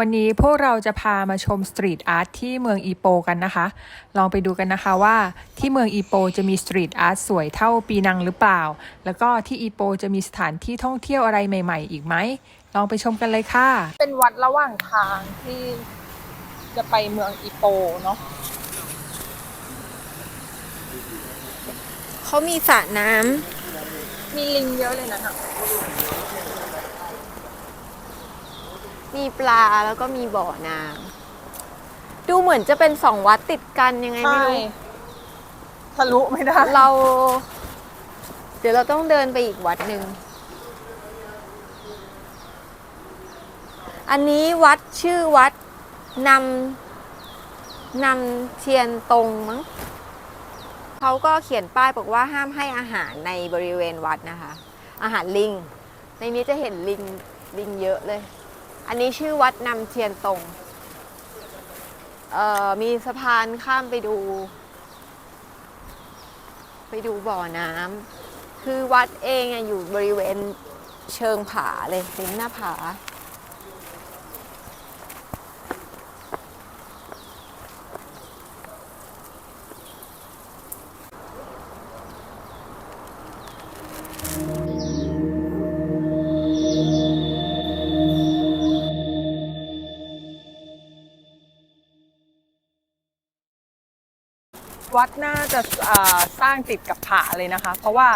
วันนี้พวกเราจะพามาชมสตรีทอาร์ตที่เมืองอีโปกันนะคะ ลองไปดูกันนะคะว่าที่เมืองอีโปจะมีสตรีทอาร์ตสวยเท่าปีนังหรือเปล่า แล้วก็ที่อีโปจะมีสถานที่ท่องเที่ยวอะไรใหม่ๆ อีกไหม ลองไปชมกันเลยค่ะ เป็นวัดระหว่างทางที่จะไปเมืองอีโปเนาะเขามีสระน้ำมีลิงเยอะเลยนะคะ มีปลาแล้วก็มีบ่อน้ำดูเหมือนจะเป็นสองวัดติดกันยังไงไม่ใช่รู้ทะลุไม่ได้ เรา เดี๋ยวเราต้องเดินไปอีกวัดหนึ่ง อันนี้วัดชื่อวัดนำนำเทียนตรงมั้งเขาก็เขียนป้ายบอกว่าห้ามให้อาหารในบริเวณวัดนะคะ อาหารลิง ในนี้จะเห็นลิงลิงเยอะเลย อันนี้ชื่อวัดนำเทียนตรงเอ่อมีสะพานข้ามไปดู ไปดูบ่อน้ำคือวัดเองอยู่บริเวณเชิงผาเลยริมหน้าผา วัดน่าจะอ่าสร้างติดกับผาเลยนะคะ เพราะว่า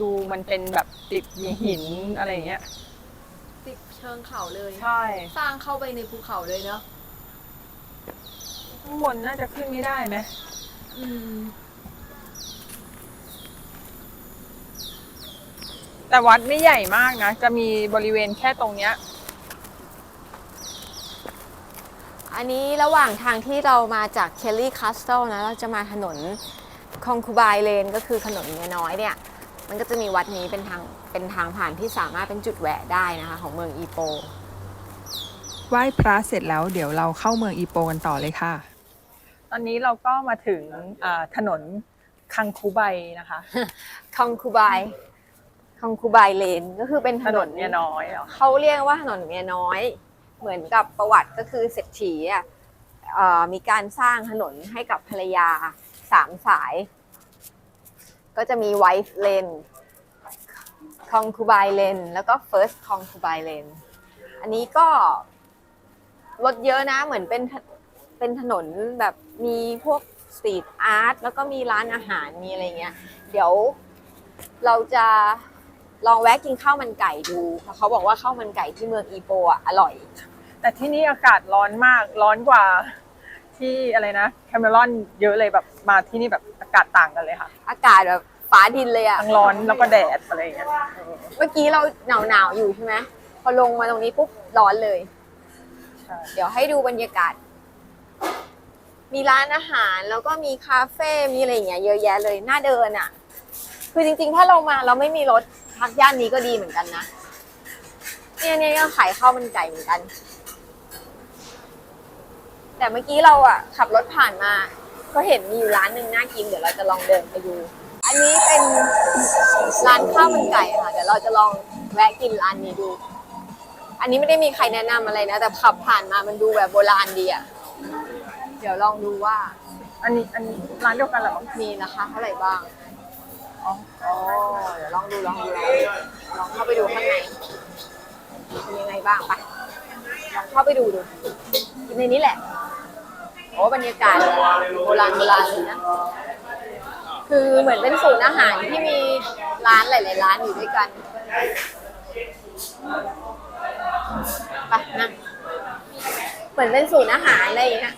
ดูมันเป็นแบบติดหินอะไรอย่างเงี้ย ติดเชิงเขาเลย ใช่ สร้างเข้าไปในภูเขาเลยเนาะข้างบนน่าจะขึ้นไม่ได้ไหมอืม แต่วัดไม่ใหญ่มากนะ จะมีบริเวณแค่ตรงเนี้ย อันนี้ระหว่างทางที่เรามาจากเคลลี่คาสเ l ลนะ เราจะมาถนนคองคูบายเลนก็คือถนนเมียน้อยเนี่ย มันก็จะมีวัดนี้เป็นทางเป็นทางผ่านที่สามารถเป็นจุดแวะได้นะคะ ของเมืองอีโป ไหว้พระเสร็จแล้วเดี๋ยวเราเข้าเมืองอีโปกันต่อเลยค่ะ ตอนนี้เราก็มาถึงอ่าถนนคังคูไบนะคะ คองคูบายคองคูบายเลนก็คือเป็นถถนนนนเนี่ยน้อยเหรอ เขาเรียกว่าถนนเมียน้อย เหมือนกับประวัติก็คือเศรษฐีอะมีการสร้างถนนให้กับภรรยาสามสาย ก็จะมี wife lane concubine lane แล้วก็ first concubine lane อันนี้ก็รถเยอะนะเหมือนเป็นเป็นถนนแบบมีพวกสตรีทอาร์ตแล้วก็มีร้านอาหารมีอะไรเงี้ย เดี๋ยวเราจะลองแวะกินข้าวมันไก่ดูเพราะเขาบอกว่าข้าวมันไก่ที่เมืองอีโปอะอร่อย แต่ที่นี่อากาศร้อนมากร้อนกว่าที่อะไรนะแคมเมรอนเยอะเลยแบบมาที่นี่แบบอากาศต่างกันเลยค่ะอากาศแบบฟ้าดินเลยอะทั้งร้อนแล้วก็แดดอะไรอย่างเงี้ยเออเมื่อกี้เราหนาวหนาวๆอยู่ใช่ไหมพอลงมาตรงนี้ปุ๊บร้อนเลย ใช่เดี๋ยวให้ดูบรรยากาศ มีร้านอาหารแล้วก็มีคาเฟ่มีอะไรอย่างเงี้ยเยอะแยะเลยน่าเดินอะ คือจริงๆ ถ้าเรามาเราไม่มีรถพักย่านนี้ก็ดีเหมือนกันนะเนี่ยเนี่ยก็ขายข้าวมันไก่เหมือนกัน แต่เมื่อกี้เราอะขับรถผ่านมา ก็เห็นมีอยู่ร้านหนึ่งน่ากินเดี๋ยวเราจะลองเดินไปดู อันนี้เป็นร้านข้าวมันไก่ค่ะเดี๋ยวเราจะลองแวะกินร้านนี้ดู อันนี้ไม่ได้มีใครแนะนำอะไรนะ แต่ขับผ่านมามันดูแบบโบราณดีอะเดี๋ยวลองดูว่าอันนี้อันนี้ร้านเดียวกันเหรอมีราคาเท่าไหร่บ้างอ๋ออ๋อเดี๋ยวลองดูลองดูลองเข้าไปดูข้างในเป็นยังไงบ้างไปลองเข้าไปดูดูในนี้แหละ โอ้บรรยากาศโบราณโบราณเลยนะ คือเหมือนเป็นศูนย์อาหารที่มีร้านหลาย ๆ ร้านอยู่ด้วยกันไปนะเหมือนเป็นศูนย์อาหารอะไรอย่างเงี้ย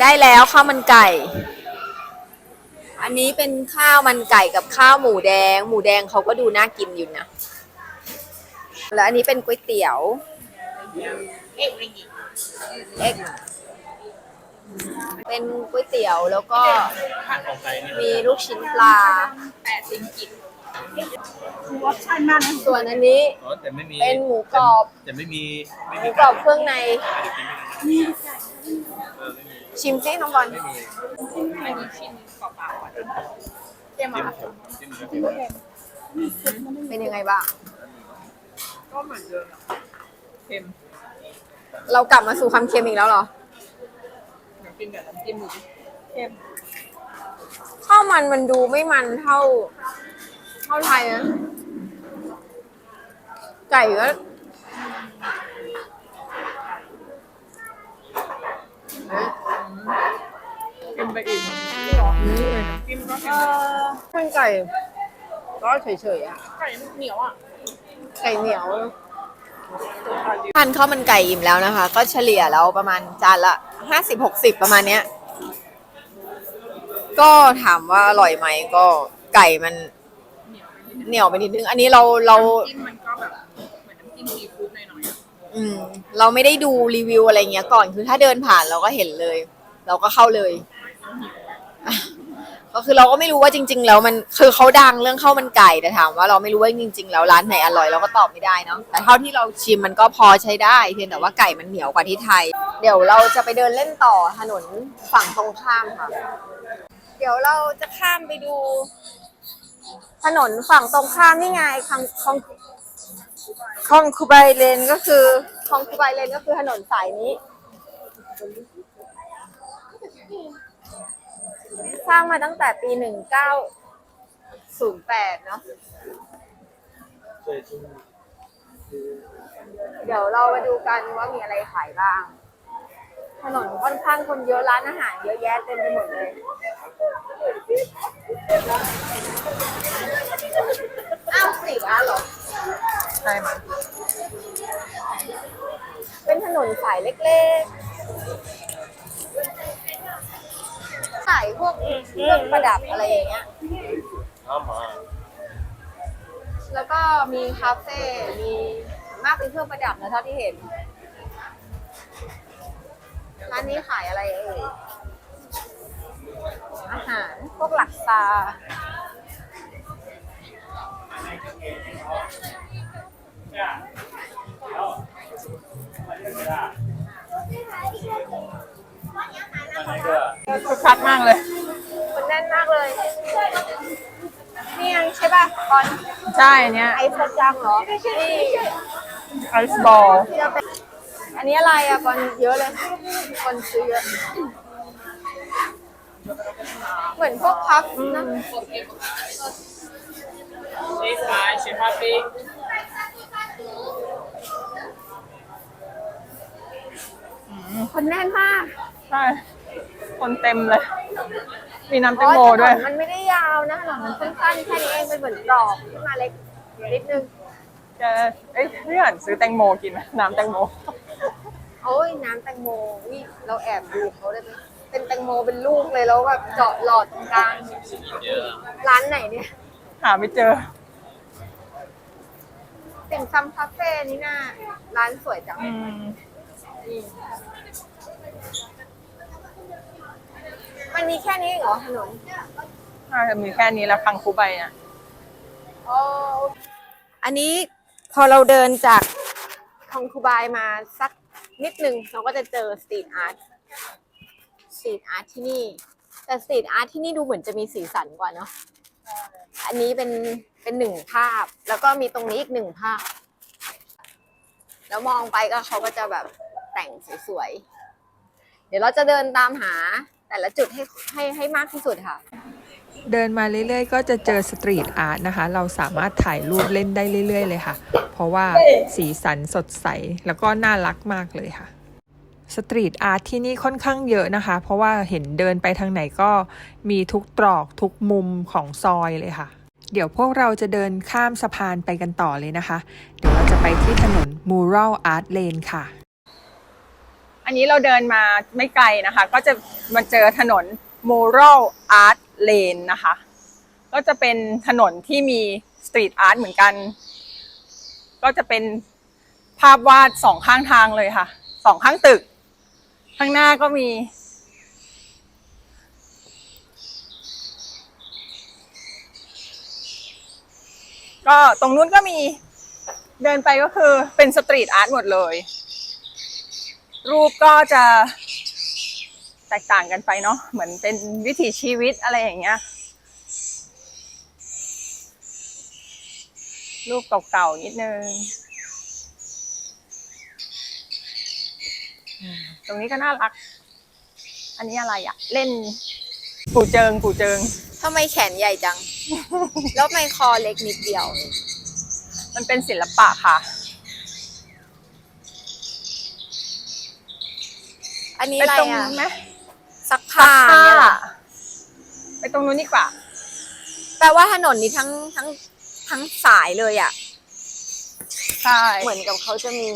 ได้แล้วข้าวมันไก่ อันนี้เป็นข้าวมันไก่กับข้าวหมูแดง หมูแดงเขาก็ดูน่ากินอยู่นะ แล้วอันนี้เป็นก๋วยเตี๋ยว เอ็ กเป็นก๋วยเตี๋ยวแล้วก็มีลูกชิ้นปลาแปดสิบกิบส่วนอันนี้อ๋อแต่ไม่มีเป็นหมูกรอบแต่ไม่มีไม่หมีมูกรอบเครื่องในเออไม่มีชิมซิน้องบอลไม่มีอันนี้ชิ้นเปล่าๆอะเตรียมจิ้มามจิ้มเนื้อเป็นยังไงบ้างก็เหมือนเดิมอะเค็ม เรากลับมาสู่ความเค็มอีกแล้วเหรอเดี๋ยวกินกับน้ำจิ้มดูดิเค็มข้าวมันมันดูไม่มันเท่า เท่าไทยนะไก่ก็เค็มไปอีกหอมเลยน้ำจิ้มก็เค็มเป็นไก่ก็เฉยๆอะไก่เหนียวอะไก่เหนียว ทานข้าวมันไก่อิ่มแล้วนะคะ ก็เฉลี่ยแล้วประมาณจานละห้าสิบหกสิบประมาณเนี้ย ก็ถามว่าอร่อยไหมก็ไก่มันเหนียวไปนิดนึง อันนี้เราเราจิ้มมันก็แบบเหมือนน้ำจิ้มซีฟู้ดหน่อยๆอะอืม เราไม่ได้ดูรีวิวอะไรเงี้ยก่อนคือถ้าเดินผ่านเราก็เห็นเลย เราก็เข้าเลย ก็คือเราก็ไม่รู้ว่าจริง ๆ แล้วมันคือเขาดังเรื่องข้าวมันไก่แต่ถามว่าเราไม่รู้ว่าจริง ๆ แล้วร้านไหนอร่อยเราก็ตอบไม่ได้เนาะแต่เท่าที่เราชิมมันก็พอใช้ได้เพียงแต่ว่าไก่มันเหนียวกว่าที่ไทย เดี๋ยวเราจะไปเดินเล่นต่อถนนฝั่งตรงข้ามค่ะ เดี๋ยวเราจะข้ามไปดู ถนนฝั่งตรงข้ามนี่ไงคองคองคองคูไบเลนก็คือคองคูไบเลนก็คือถนนสายนี้ สร้างมาตั้งแต่ปีหนึ่งเก้าศูนย์แปดเนาะเดี๋ยวเรามาดูกันว่ามีอะไรขายบ้าง ถนนค่อนข้างคนเยอะร้านอาหารเยอะแยะเต็มไปหมดเลยอ้าวสิบ้านเหรอใช่ไหมเป็นถนนสายเล็กๆ ขายพวกเครื่องประดับอะไรอย่างเงี้ย แล้วก็มีคาเฟ่ มีมากเป็นเครื่องประดับนะเท่าที่เห็น ร้านนี้ขายอะไรเอ่ย อาหารพวกหลักซา คึกคักมากเลยคนแน่นมากเลย นี่ยังใช่ป่ะตอนใช่อันเนี้ยไอซ์จังเหรอนี่ไอซ์บอลที่เราเป็นอันนี้อะไรอะบอลเยอะเลย คนซื้อเยอะเหมือนพวกพับนะชีสพายชีสพาปีคนแน่นมาก ใช่ คนเต็มเลย มีน้ำแตงโมด้วยอ๋อถนนมันไม่ได้ยาวนะถนนมันสั้นๆแค่นี้เองเป็นเหมือนกรอบขึ้นมาเล็กนิดนึงแกเอ้ยพี่หันซื้อแตงโมกินไหมน้ำแตงโมโอ้ยน้ำแตงโมวิเราแอบดูเขาได้ไหมเป็นแตงโมเป็นลูกเลยแล้วแบบเจาะหลอดตรงกลางเยอะร้านไหนเนี่ย หาไม่เจอติ่มซำคาเฟ่นี่น่าร้านสวยจังอื มมันมีแค่นี้เหรอถนนน่าจะมีแค่นี้แล้วคังคูใบเนี่ยอันนี้พอเราเดินจากคองคูบายมาสักนิดนึงเราก็จะเจอสตรีทอาร์ตสตรีทอาร์ตที่นี่ แต่สตรีทอาร์ตที่นี่ดูเหมือนจะมีสีสันกว่าเนาะอันนี้เป็นเป็นหนึ่งภาพ แล้วก็มีตรงนี้อีกหนึ่งภาพ แล้วมองไปก็เขาก็จะแบบแต่งสวยๆเดี๋ยวเราจะเดินตามหา แต่ละจุดให้ให้ให้มากที่สุดค่ะ เดินมาเรื่อยๆ ก็จะเจอสตรีทอาร์ตนะคะ เราสามารถถ่ายรูปเล่นได้เรื่อย ๆ เลยค่ะ เพราะว่าสีสันสดใส แล้วก็น่ารักมากเลยค่ะสตรีทอาร์ตที่นี่ค่อนข้างเยอะนะคะ เพราะว่าเห็นเดินไปทางไหนก็มีทุกตรอกทุกมุมของซอยเลยค่ะ เดี๋ยวพวกเราจะเดินข้ามสะพานไปกันต่อเลยนะคะ เดี๋ยวเราจะไปที่ถนน Mural Art Lane ค่ะ อันนี้เราเดินมาไม่ไกลนะคะ ก็จะมาเจอถนน Mural Art Lane นะคะ ก็จะเป็นถนนที่มีสตรีทอาร์ตเหมือนกัน ก็จะเป็นภาพวาดสองข้างทางเลยค่ะสองข้างตึก ข้างหน้าก็มี ก็ตรงนู้นก็มีเดินไปก็คือเป็นสตรีทอาร์ตหมดเลย รูปก็จะแตกต่างกันไปเนาะเหมือนเป็นวิถีชีวิตอะไรอย่างเงี้ย รูปเก่าๆนิดนึง ตรงนี้ก็น่ารัก อันนี้อะไรอะเล่นกูเจิงกูเจิง ทำไมแขนใหญ่จัง แล้วทำไมคอเล็กนิดเดียว มันเป็นศิลปะค่ะ อันนี้ไปอะไรตรงอะนู้นไหมซักผ้าผ้าเนี่ยเหรอไปตรงนู้นดีกว่า แปลว่าถนนนี้ทั้งทั้งทั้งสายเลยอะ ใช่ เหมือนกับเขาจะมี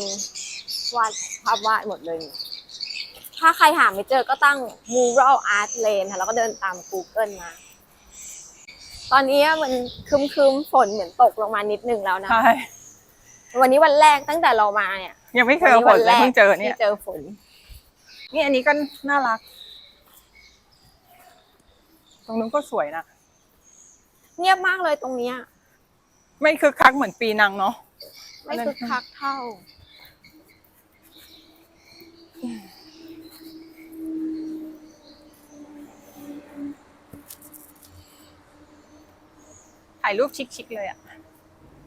วาดภาพวาดหมดเลย ถ้าใครหาไม่เจอก็ตั้ง mural art lane ค่ะแล้วก็เดินตาม Google มา ตอนนี้มันคึมคึมๆฝนเหมือนตกลงมานิดนึงแล้วนะ ใช่ วันนี้วันแรกตั้งแต่เรามาเนี่ยยังไม่เคยเอาฝนเลยเพิ่งเจอเนี่ย ที่เจอฝน นี่อันนี้ก็น่ารัก ตรงนู้นก็สวยนะ เงียบมากเลยตรงเนี้ย ไม่คึกคักเหมือนปีนังเนาะ ไม่คึกคักเท่า ถ่ายรูปชิคๆเลยอะ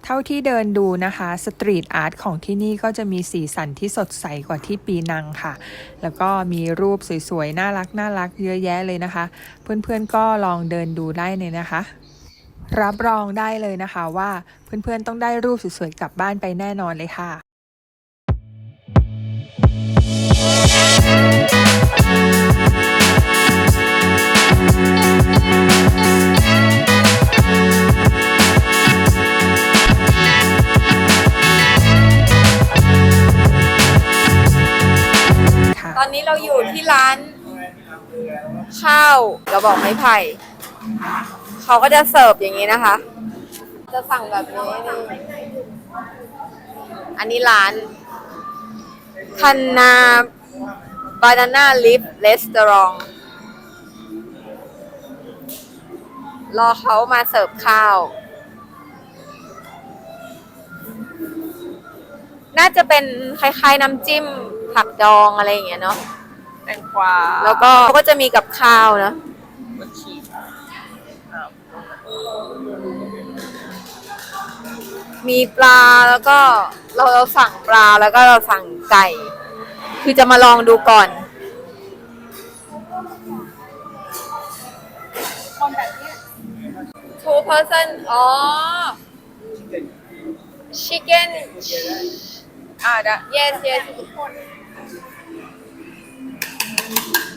เท่าที่เดินดูนะคะสตรีทอาร์ตของที่นี่ก็จะมีสีสันที่สดใสกว่าที่ปีนังค่ะ แล้วก็มีรูปสวยๆ น่ารักน่ารักเยอะแยะเลยนะคะ เพื่อนๆก็ลองเดินดูได้เลยนะคะ รับรองได้เลยนะคะว่าเพื่อนๆต้องได้รูปสวยๆกลับบ้านไปแน่นอนเลยค่ะ ข้าวกระบอกไม้ไผ่เขาก็จะเสิร์ฟอย่างนี้นะคะ จะสั่งแบบนี้นี่อันนี้ร้านคันนาบานาน่าลิฟเลสตอรองรอเขามาเสิร์ฟข้าว น่าจะเป็นคล้ายๆน้ำจิ้มผักดองอะไรอย่างเงี้ยเนาะ แตงกวาแล้วก็เขาก็จะมีกับข้าวนะบดชีสมีปลาแล้วก็เราเราสั่งปลาแล้วก็เราสั่งไก่ คือจะมาลองดูก่อนคนแบบนี้ two person อ๋อ chicken อ่าได้ yes yes แส Thank you.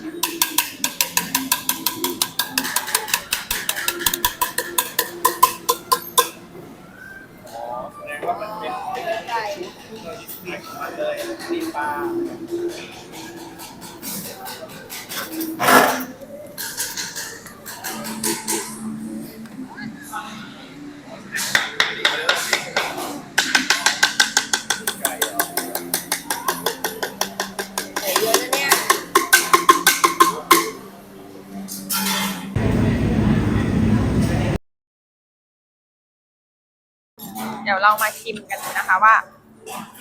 ชิมกันนะคะว่า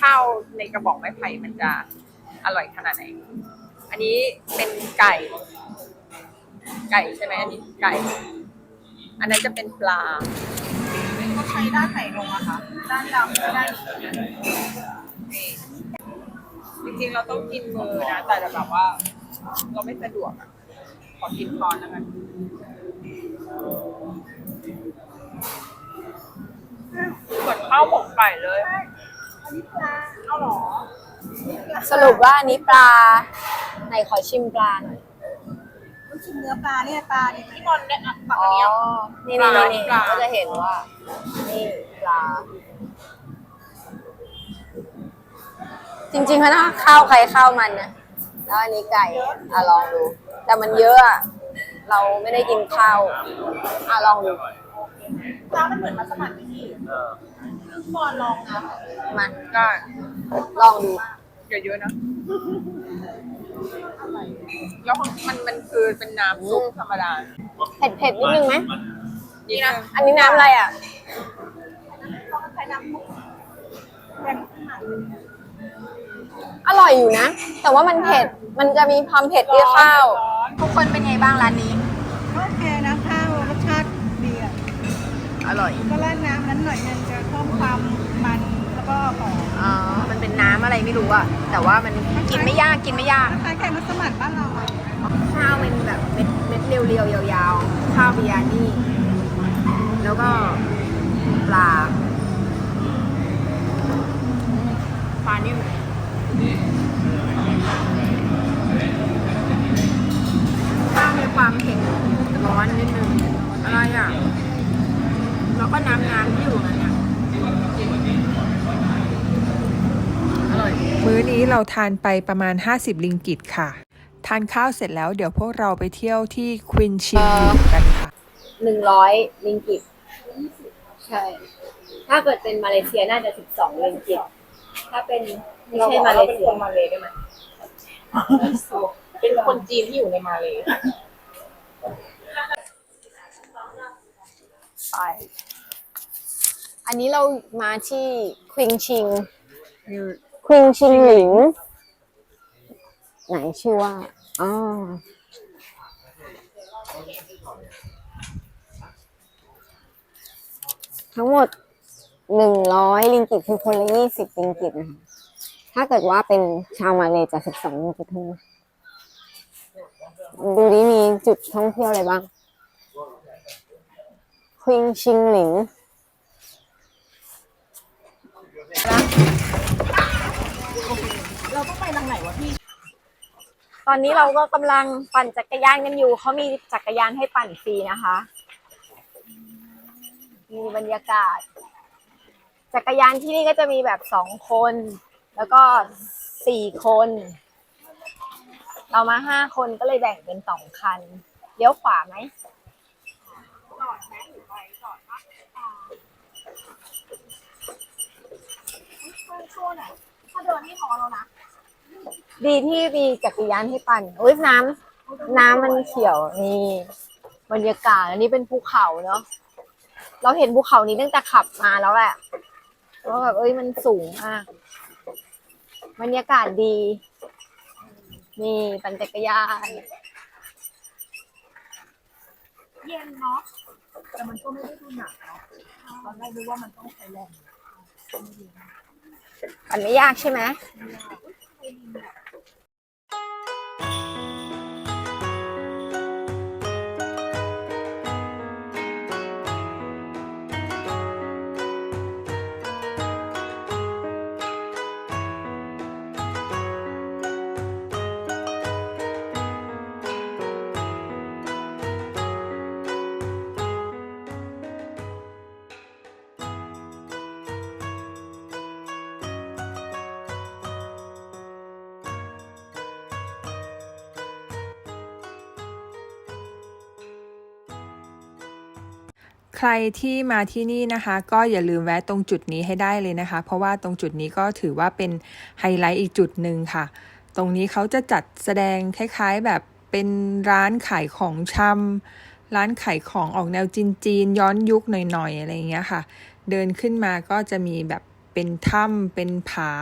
ข้าวในกระบอกไม้ไผ่มันจะอร่อยขนาดไหน อันนี้เป็นไก่ ไก่ใช่ไหมอันนี้ไก่ อันนั้นจะเป็นปลาก็ใช้ด้านไหนลงอะคะด้านดำก็ได้นี่จริงๆเราต้องกินมือนะแต่แบบว่า เราไม่สะดวกอะขอกินช้อนแล้วกัน เหมือนข้าวหมกไก่เลยเอาหรอสรุปว่าอันนี้ปลาไหนขอชิมปลาหน่อยลูกชิ้นเนื้อปลาเนี่ยปลาเนี่ยพี่บอลเนี่ยอะปักอ๋อัอนนี้เอานี่ปลานี่นี่ปลาก็จะเห็นว่า นี่ปลา จริงๆเขาต้องข้าวใครข้าวมันนะแล้วอันนี้ไก่อะลองดู แต่มันเยอะอะเราไม่ได้กินข้าวอะลองดู ปลามันเหมือนมัสมั่นพี่บอลลองนะมาได้ลองดูอย่าเยอะนะแล้วมันมันคือเป็นน้ำซุปธรรมดา เผ็ดเผ็ดๆนิดนึงไหมนี่นะอันนี้น้ำอะไรอะใช้น้ำมุกแบ่งขึ้นมาอร่อยอยู่นะ แต่ว่ามันเผ็ด มันจะมีความเผ็ดที่ข้าว ทุกคนเป็นไงบ้างร้านนี้ ก็โอเคนะข้าวรสชาติดี อะอร่อย ก็ราดน้ำนั้นหน่อยนึงจะเพิ่มความมันแล้วก็หอมอ๋อ มันเป็นน้ำอะไรไม่รู้อะแต่ว่ามันกินไม่ยากกินไม่ยากคล้ายๆไก่มัสมั่นบ้านเราอะข้าวเป็นแบบเม็ดเม็ดเรียวๆยาวๆ ข้าวบิยานี่ แล้วก็ปลาปลานิ่มข้าวมีความเผ็ดร้อนนิดนึงอะไรอะ แล้วก็น้ำน้ำที่อยู่นั่นเนี่ยอร่อย มื้อนี้เราทานไปประมาณ 50 ลิงกิตค่ะ ทานข้าวเสร็จแล้วเดี๋ยวพวกเราไปเที่ยวที่ควินชิงกันค่ะ หนึ่งร้อยลิงกิตใช่ ถ้าเกิดเป็นมาเลเซียน่าจะสิบสองลิงกิตถ้าเป็นไม่ใช่มาเลเซียมาเลยได้ไหมเป็นคนจีนที่อยู่ในมาเลยไป อันนี้เรามาที่ควิงชิงควิงชิงหลิง ไหนชื่อว่าอ๋อทั้งหมดหนึ่งร้อยลิงกิตคือคนละยี่สิบลิงกิตนะคะถ้าเกิดว่าเป็นชาวมาเลจะสิบสองลิงกิตท่านั้นดูดิมีจุดท่องเที่ยวอะไรบ้างควิงชิงหลิง เราต้องไปทางไหนวะพี่ ตอนนี้เราก็กำลังปั่นจักรยานกันอยู่ เขามีจักรยานให้ปั่นฟรีนะคะ มีบรรยากาศ จักรยานที่นี่ก็จะมีแบบสองคน แล้วก็สี่คน เรามาห้าคนก็เลยแบ่งเป็นสองคัน เลี้ยวขวาไหม ถ้าเดินนี่พอแล้วนะดีที่มีจักรยานให้ปั่นอุ้ยน้ำน้ำมันเขียวนี่บรรยากาศอันนี้เป็นภูเขาเนาะเราเห็นภูเขานี้ตั้งแต่ขับมาแล้วแหละว่าแบบเอ้ยมันสูงมากบรรยากาศดี นี่ปั่นจักรยานเย็นเนาะแต่มันก็ไม่ได้ดูหนักเนาะตอนแรกดูว่ามันต้องใช้แรง อันไม่ยากใช่ไหม ใครที่มาที่นี่นะคะ ก็อย่าลืมแวะตรงจุดนี้ให้ได้เลยนะคะ เพราะว่าตรงจุดนี้ก็ถือว่าเป็นไฮไลท์อีกจุดหนึ่งค่ะ ตรงนี้เขาจะจัดแสดงคล้ายๆแบบเป็นร้านขายของชำร้านขายของออกแนวจีนๆย้อนยุคหน่อยๆอะไรอย่างเงี้ยค่ะ เดินขึ้นมาก็จะมีแบบเป็นถ้ำเป็นผา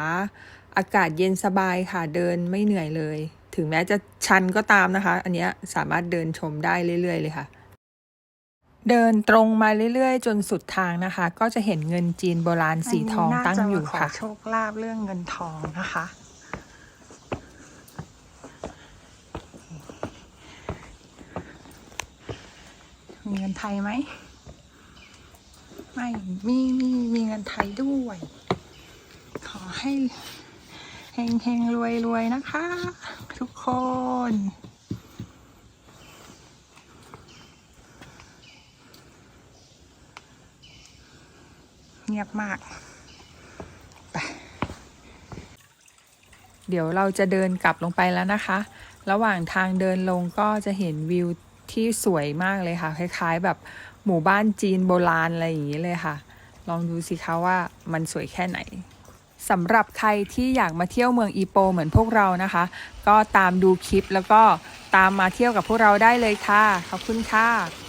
อากาศเย็นสบายค่ะเดินไม่เหนื่อยเลย ถึงแม้จะชันก็ตามนะคะ อันเนี้ยสามารถเดินชมได้เรื่อยๆเลยค่ะ เดินตรงมาเรื่อยๆ จนสุดทางนะคะ ก็จะเห็นเงินจีนโบราณสีทองตั้งอยู่ค่ะโชคลาภเรื่องเงินทองนะคะ มีเงินไทยไหม ไม่ มีมีมีเงินไทยด้วย ขอให้เฮงเฮงรวยรวยนะคะ ทุกคน เงียบมากไปเดี๋ยวเราจะเดินกลับลงไปแล้วนะคะ ระหว่างทางเดินลงก็จะเห็นวิวที่สวยมากเลยค่ะ คล้ายๆ แบบหมู่บ้านจีนโบราณอะไรอย่างนี้เลยค่ะ ลองดูสิคะว่ามันสวยแค่ไหนสำหรับใครที่อยากมาเที่ยวเมืองอีโปเหมือนพวกเรานะคะ ก็ตามดูคลิปแล้วก็ตามมาเที่ยวกับพวกเราได้เลยค่ะ ขอบคุณค่ะ